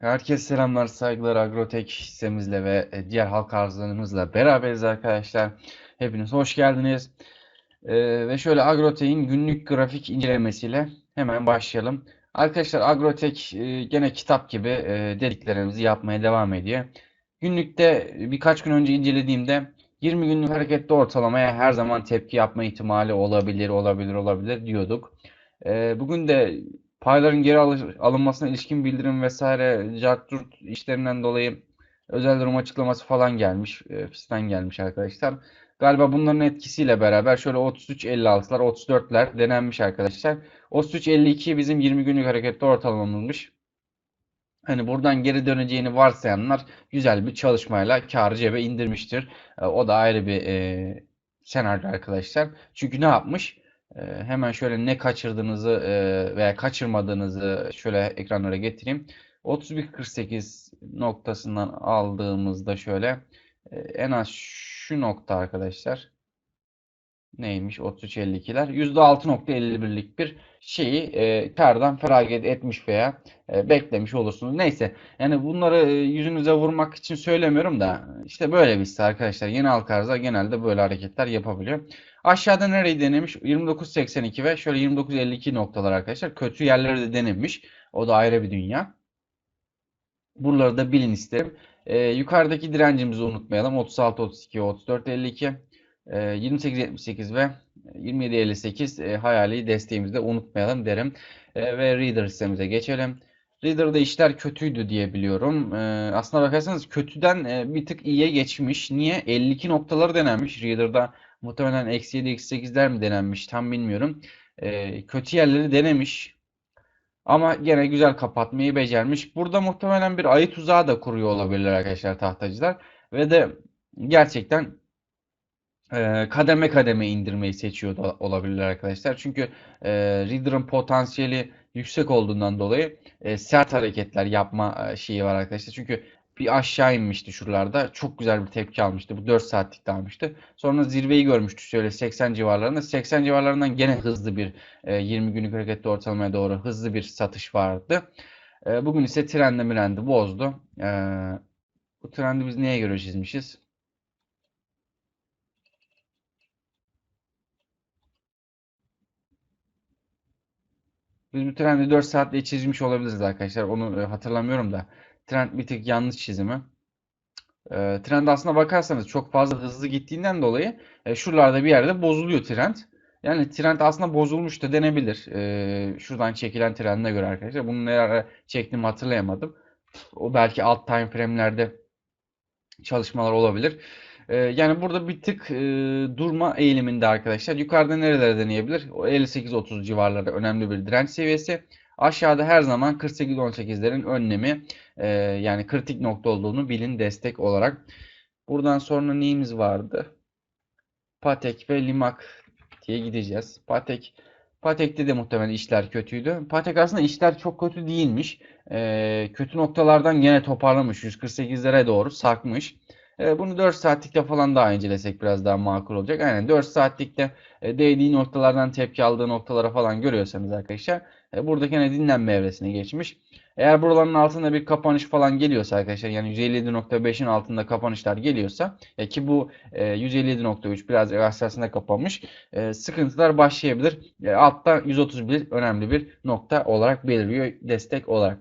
Herkese selamlar, saygılar. Agrotek hissemizle ve e, diğer halka arzlarımızla beraberiz arkadaşlar. Hepiniz hoş geldiniz. Ee, ve şöyle Agrotek'in günlük grafik incelemesiyle hemen başlayalım. Arkadaşlar Agrotek e, gene kitap gibi e, dediklerimizi yapmaya devam ediyor. Günlükte birkaç gün önce incelediğimde 20 günlük hareketli ortalamaya her zaman tepki yapma ihtimali olabilir, olabilir, olabilir diyorduk. Ee, bugün de payların geri alınmasına ilişkin bildirim vesaire cart curt işlerinden dolayı özel durum açıklaması falan gelmiş. E, FİS'ten gelmiş arkadaşlar. Galiba bunların etkisiyle beraber şöyle 33.56'lar, 34'ler denenmiş arkadaşlar. 33.52 bizim 20 günlük hareketli ortalamamızmış. Hani buradan geri döneceğini varsayanlar güzel bir çalışmayla kârı cebe indirmiştir. E, O da ayrı bir e, senaryo arkadaşlar. Çünkü ne yapmış? E, hemen şöyle ne kaçırdığınızı e, veya kaçırmadığınızı şöyle ekranlara getireyim. 31.48 noktasından aldığımızda şöyle e, en az şu nokta arkadaşlar neymiş 33.52'ler %6.51'lik bir şeyi e, kardan feragat etmiş veya beklemiş olursunuz. Neyse yani bunları e, yüzünüze vurmak için söylemiyorum da işte böyle bir arkadaşlar. Yeni halka genelde böyle hareketler yapabiliyor. Aşağıda nereyi denemiş? 29.82 ve şöyle 29.52 noktalar arkadaşlar. Kötü yerleri de denemiş. O da ayrı bir dünya. Buraları da bilin isterim. E, yukarıdaki direncimizi unutmayalım. 36, 32, 34, 52, e, 28, 78 ve 27, 58 e, hayali desteğimizi de unutmayalım derim. E, ve Reader hissemize geçelim. Reader'da işler kötüydü diye biliyorum. E, aslına bakarsanız kötüden e, bir tık iyiye geçmiş. Niye? 52 noktaları denenmiş. Reader'da muhtemelen eksi 7, eksi 8'ler mi denenmiş tam bilmiyorum. E, kötü yerleri denemiş. Ama gene güzel kapatmayı becermiş. Burada muhtemelen bir ayı tuzağı da kuruyor olabilirler arkadaşlar tahtacılar. Ve de gerçekten e, kademe kademe indirmeyi seçiyor da olabilirler arkadaşlar. Çünkü e, Reader'ın potansiyeli yüksek olduğundan dolayı e, sert hareketler yapma e, şeyi var arkadaşlar. Çünkü bir aşağı inmişti şuralarda. Çok güzel bir tepki almıştı. Bu 4 saatlik almıştı. Sonra zirveyi görmüştü şöyle 80 civarlarında. 80 civarlarından gene hızlı bir e, 20 günlük hareketli ortalamaya doğru hızlı bir satış vardı. E, bugün ise trendi mirendi bozdu. E, bu trendi biz neye göre çizmişiz? Biz bu trendi 4 saatte çizmiş olabiliriz arkadaşlar. Onu e, hatırlamıyorum da. Trend bir tık yanlış çizimi. E, trend aslına bakarsanız çok fazla hızlı gittiğinden dolayı e, şuralarda bir yerde bozuluyor trend. Yani trend aslında bozulmuş da denebilir. E, şuradan çekilen trendine göre arkadaşlar. Bunu ne ara çektiğimi hatırlayamadım. O belki alt time frame'lerde çalışmalar olabilir. Ee, yani burada bir tık e, durma eğiliminde arkadaşlar. Yukarıda nerelere deneyebilir? O 58-30 civarları önemli bir direnç seviyesi. Aşağıda her zaman 48-18'lerin önlemi e, yani kritik nokta olduğunu bilin destek olarak. Buradan sonra neyimiz vardı? Patek ve Limak diye gideceğiz. Patek Patek'te de muhtemelen işler kötüydü. Patek aslında işler çok kötü değilmiş. E, kötü noktalardan gene toparlamış. 148'lere doğru sarkmış. E, bunu 4 saatlikte falan daha incelesek biraz daha makul olacak. Aynen 4 saatlikte e, değdiği noktalardan tepki aldığı noktalara falan görüyorsanız arkadaşlar e, burada gene dinlenme evresine geçmiş. Eğer buraların altında bir kapanış falan geliyorsa arkadaşlar yani 157.5'in altında kapanışlar geliyorsa e, ki bu e, 157.3 biraz aşağısında kapanmış sıkıntılar başlayabilir. Altta 131 önemli bir nokta olarak belirliyor destek olarak.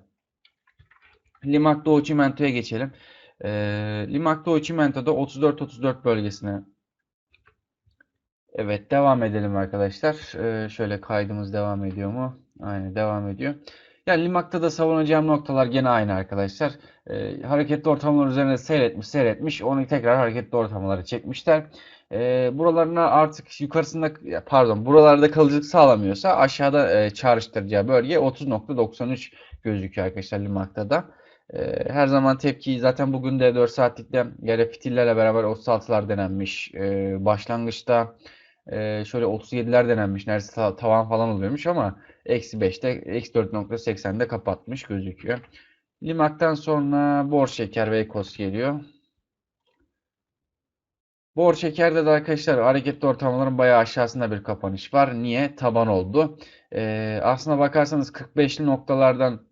Limak Doğu Çimento'ya geçelim. E, Limak Doğu Çimento'da 34-34 bölgesine Evet devam edelim arkadaşlar. Ee, şöyle kaydımız devam ediyor mu? Aynen devam ediyor. Yani Limak'ta da savunacağım noktalar gene aynı arkadaşlar. Ee, hareketli ortamlar üzerine seyretmiş seyretmiş. Onu tekrar hareketli ortamlara çekmişler. Ee, buralarına artık yukarısında pardon buralarda kalıcılık sağlamıyorsa aşağıda e, çağrıştıracağı bölge 30.93 gözüküyor arkadaşlar Limak'ta da. Ee, her zaman tepki zaten bugün de 4 saatlikte yere fitillerle beraber 36'lar denenmiş. Ee, başlangıçta ee, şöyle 37'ler denenmiş. Neredeyse ta- tavan falan oluyormuş ama eksi 5'te eksi 4.80'de kapatmış gözüküyor. Limak'tan sonra bor şeker ve ekos geliyor. Bor şekerde de arkadaşlar hareketli ortalamaların bayağı aşağısında bir kapanış var. Niye? Taban oldu. Ee, aslına bakarsanız 45'li noktalardan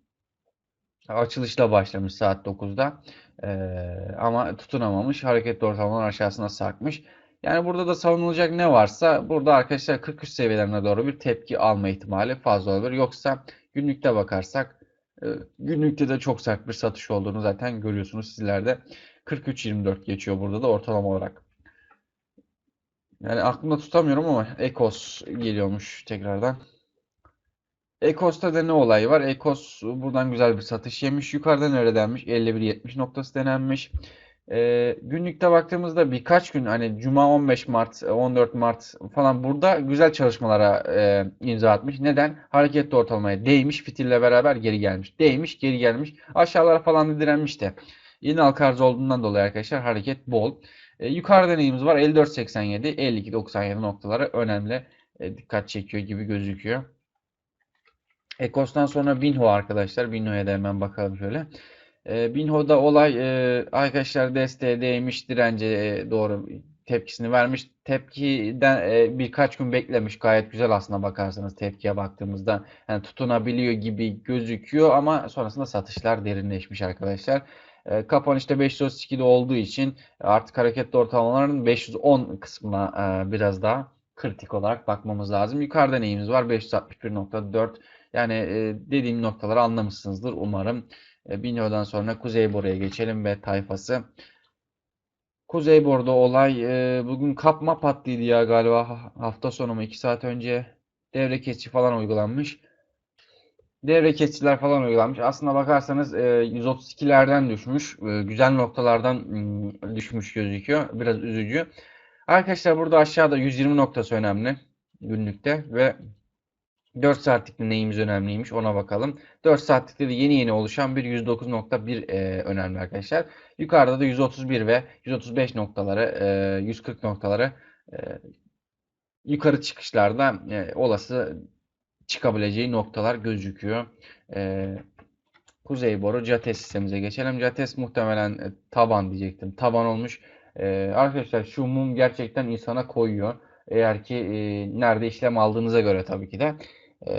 Açılışla başlamış saat 9'da. Ee, ama tutunamamış. Hareketli ortalamaların aşağısına sarkmış. Yani burada da savunulacak ne varsa burada arkadaşlar 43 seviyelerine doğru bir tepki alma ihtimali fazla olabilir. Yoksa günlükte bakarsak e, günlükte de çok sert bir satış olduğunu zaten görüyorsunuz sizler de. 43-24 geçiyor burada da ortalama olarak. Yani aklımda tutamıyorum ama Ekos geliyormuş tekrardan. Ekos'ta da ne olay var? Ekos buradan güzel bir satış yemiş. Yukarıda nerede denmiş? 51-70 noktası denenmiş. Ee, günlükte baktığımızda birkaç gün hani Cuma 15 Mart, 14 Mart falan burada güzel çalışmalara e, imza atmış. Neden? Hareketli ortalamaya değmiş. Fitille beraber geri gelmiş. Değmiş, geri gelmiş. Aşağılara falan da direnmiş de. Yine halka arz olduğundan dolayı arkadaşlar hareket bol. E, yukarıda neyimiz var? 54.87, 52.97 noktaları önemli. E, dikkat çekiyor gibi gözüküyor. Ekos'tan sonra Binho arkadaşlar. Binho'ya da hemen bakalım şöyle. E, Binho'da olay e, arkadaşlar desteğe değmiş dirence doğru tepkisini vermiş. Tepkiden e, birkaç gün beklemiş. Gayet güzel aslında bakarsanız tepkiye baktığımızda. Yani tutunabiliyor gibi gözüküyor ama sonrasında satışlar derinleşmiş arkadaşlar. E, kapanışta 532'de olduğu için artık hareketli ortalamaların 510 kısmına e, biraz daha kritik olarak bakmamız lazım. Yukarıda neyimiz var? 561.4 yani e, dediğim noktaları anlamışsınızdır umarım. E, Binyo'dan sonra Kuzey Boru'ya geçelim ve tayfası. Kuzey Boru'da olay e, bugün kapma patlıydı ya galiba hafta sonu mu 2 saat önce devre kesici falan uygulanmış. Devre kesiciler falan uygulanmış. Aslına bakarsanız e, 132'lerden düşmüş. E, güzel noktalardan düşmüş gözüküyor. Biraz üzücü. Arkadaşlar burada aşağıda 120 noktası önemli günlükte ve 4 saatlikte neyimiz önemliymiş ona bakalım. 4 saatlikte de yeni yeni oluşan bir 109.1 e, önemli arkadaşlar. Yukarıda da 131 ve 135 noktaları, e, 140 noktaları e, yukarı çıkışlarda e, olası çıkabileceği noktalar gözüküyor. E, Kuzey boru Cates sistemimize geçelim. Cates muhtemelen e, taban diyecektim. Taban olmuş. E, arkadaşlar şu mum gerçekten insana koyuyor. Eğer ki e, nerede işlem aldığınıza göre tabii ki de. E,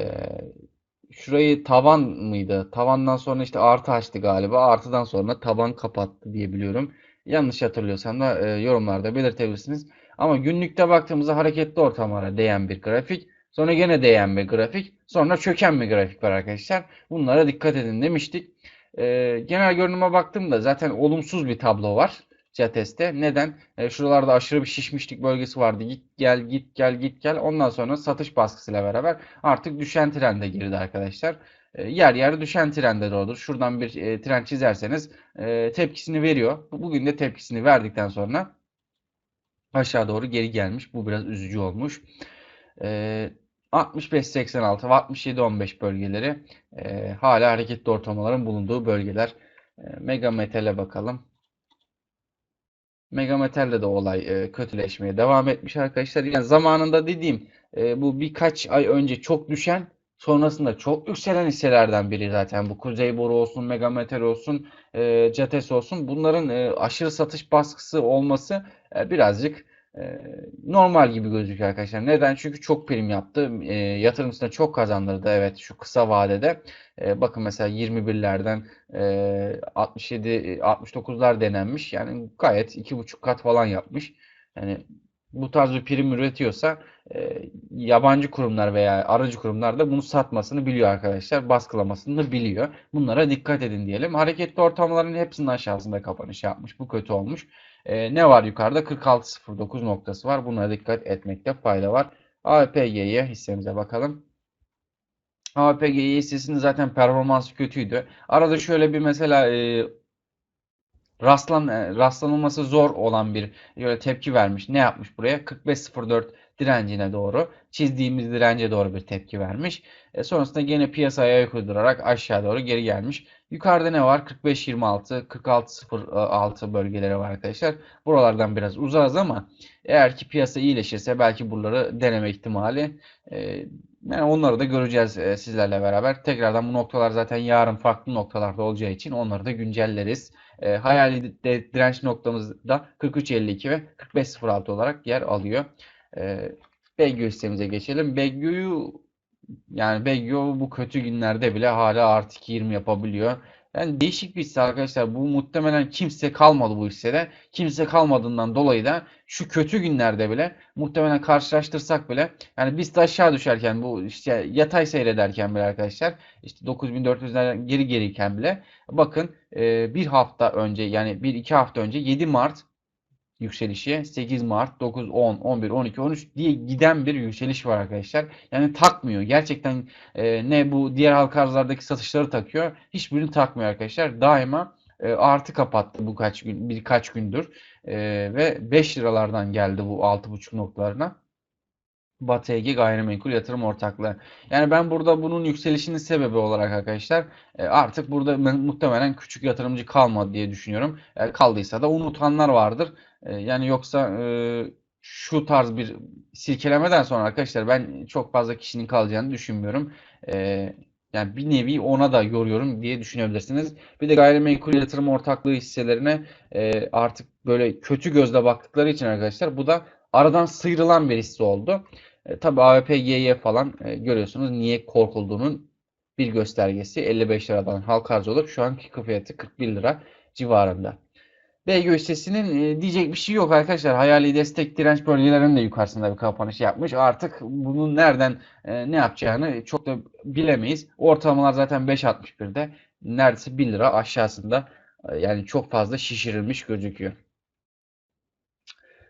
şurayı tavan mıydı? Tavandan sonra işte artı açtı galiba. Artıdan sonra taban kapattı diye biliyorum. Yanlış hatırlıyorsam da e, yorumlarda belirtebilirsiniz. Ama günlükte baktığımızda hareketli ortamlara değen bir grafik. Sonra gene değen bir grafik. Sonra çöken bir grafik var arkadaşlar. Bunlara dikkat edin demiştik. E, genel görünüme baktığımda zaten olumsuz bir tablo var. Cates'te. Neden? E, şuralarda aşırı bir şişmişlik bölgesi vardı. Git gel git gel git gel. Ondan sonra satış baskısıyla beraber artık düşen trende girdi arkadaşlar. E, yer yer düşen trende doğrudur. Şuradan bir e, trend çizerseniz e, tepkisini veriyor. Bugün de tepkisini verdikten sonra aşağı doğru geri gelmiş. Bu biraz üzücü olmuş. E, 65-86 ve 67-15 bölgeleri e, hala hareketli ortalamaların bulunduğu bölgeler. E, Mega Metal'e bakalım. Mega Metal'de de olay e, kötüleşmeye devam etmiş arkadaşlar. Yani zamanında dediğim e, bu birkaç ay önce çok düşen sonrasında çok yükselen hisselerden biri zaten bu Kuzey Boru olsun, Mega Metal olsun, e, Cates olsun bunların e, aşırı satış baskısı olması e, birazcık normal gibi gözüküyor arkadaşlar. Neden? Çünkü çok prim yaptı. E, yatırımcısına çok kazandırdı. Evet şu kısa vadede. E, bakın mesela 21'lerden e, 67 69'lar denenmiş. Yani gayet 2,5 kat falan yapmış. Yani bu tarz bir prim üretiyorsa e, yabancı kurumlar veya aracı kurumlar da bunu satmasını biliyor arkadaşlar. Baskılamasını da biliyor. Bunlara dikkat edin diyelim. Hareketli ortamların hepsinin aşağısında kapanış yapmış. Bu kötü olmuş. E, ne var yukarıda? 46.09 noktası var. Buna dikkat etmekte fayda var. APG'ye hissemize bakalım. APG hissesinin zaten performansı kötüydü. Arada şöyle bir mesela e, rastlan e, rastlanılması zor olan bir böyle tepki vermiş. Ne yapmış buraya? 45.04 direncine doğru çizdiğimiz dirence doğru bir tepki vermiş. E, sonrasında gene piyasaya ayak uydurarak aşağı doğru geri gelmiş. Yukarıda ne var? 45-26, 46-06 bölgeleri var arkadaşlar. Buralardan biraz uzağız ama eğer ki piyasa iyileşirse belki buraları deneme ihtimali e, yani onları da göreceğiz e, sizlerle beraber. Tekrardan bu noktalar zaten yarın farklı noktalarda olacağı için onları da güncelleriz. E, hayali de, direnç noktamızda 43.52 ve 45.06 olarak yer alıyor. E, Begyo hissemize geçelim. Begyo'yu yani Begyo bu kötü günlerde bile hala artı 20 yapabiliyor. Yani değişik bir hisse arkadaşlar. Bu muhtemelen kimse kalmadı bu hissede. Kimse kalmadığından dolayı da şu kötü günlerde bile muhtemelen karşılaştırsak bile yani biz de aşağı düşerken bu işte yatay seyrederken bile arkadaşlar işte 9400'lerden geri geriyken bile bakın bir hafta önce yani bir iki hafta önce 7 Mart yükselişi 8 Mart 9 10 11 12 13 diye giden bir yükseliş var arkadaşlar. Yani takmıyor. Gerçekten e, ne bu diğer halka arzlardaki satışları takıyor. Hiçbirini takmıyor arkadaşlar. Daima e, artı kapattı bu kaç gün birkaç gündür. E, ve 5 liralardan geldi bu 6,5 noktalarına. Batı Ege Gayrimenkul Yatırım Ortaklığı. Yani ben burada bunun yükselişinin sebebi olarak arkadaşlar e, artık burada muhtemelen küçük yatırımcı kalmadı diye düşünüyorum. Kaldıysa da unutanlar vardır. E, yani yoksa şu tarz bir silkelemeden sonra arkadaşlar ben çok fazla kişinin kalacağını düşünmüyorum. Yani bir nevi ona da yoruyorum diye düşünebilirsiniz. Bir de gayrimenkul yatırım ortaklığı hisselerine artık böyle kötü gözle baktıkları için arkadaşlar bu da aradan sıyrılan bir hisse oldu. E, tabii AVP, GY falan e, görüyorsunuz niye korkulduğunun bir göstergesi. 55 liradan halka arz olup şu anki fiyatı 41 lira civarında. BG hissesinin e, diyecek bir şey yok arkadaşlar. Hayali destek direnç bölgelerinin de yukarısında bir kapanış yapmış. Artık bunun nereden e, ne yapacağını çok da bilemeyiz. Ortalamalar zaten 5.61'de. Neredeyse 1 lira aşağısında. E, yani çok fazla şişirilmiş gözüküyor.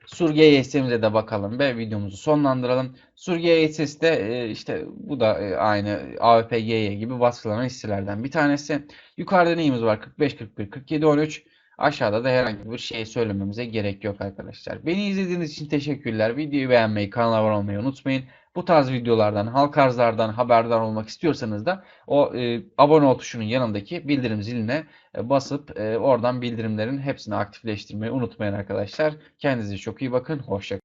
Surge hissemize de bakalım ve videomuzu sonlandıralım. Surge hissesi de işte bu da aynı AVPGY gibi baskılanan hisselerden bir tanesi. Yukarıda neyimiz var? 45, 41, 47, 13. Aşağıda da herhangi bir şey söylememize gerek yok arkadaşlar. Beni izlediğiniz için teşekkürler. Videoyu beğenmeyi, kanala abone olmayı unutmayın. Bu tarz videolardan, halk arzlardan haberdar olmak istiyorsanız da o e, abone ol tuşunun yanındaki bildirim ziline e, basıp e, oradan bildirimlerin hepsini aktifleştirmeyi unutmayın arkadaşlar. Kendinize çok iyi bakın. Hoşçakalın.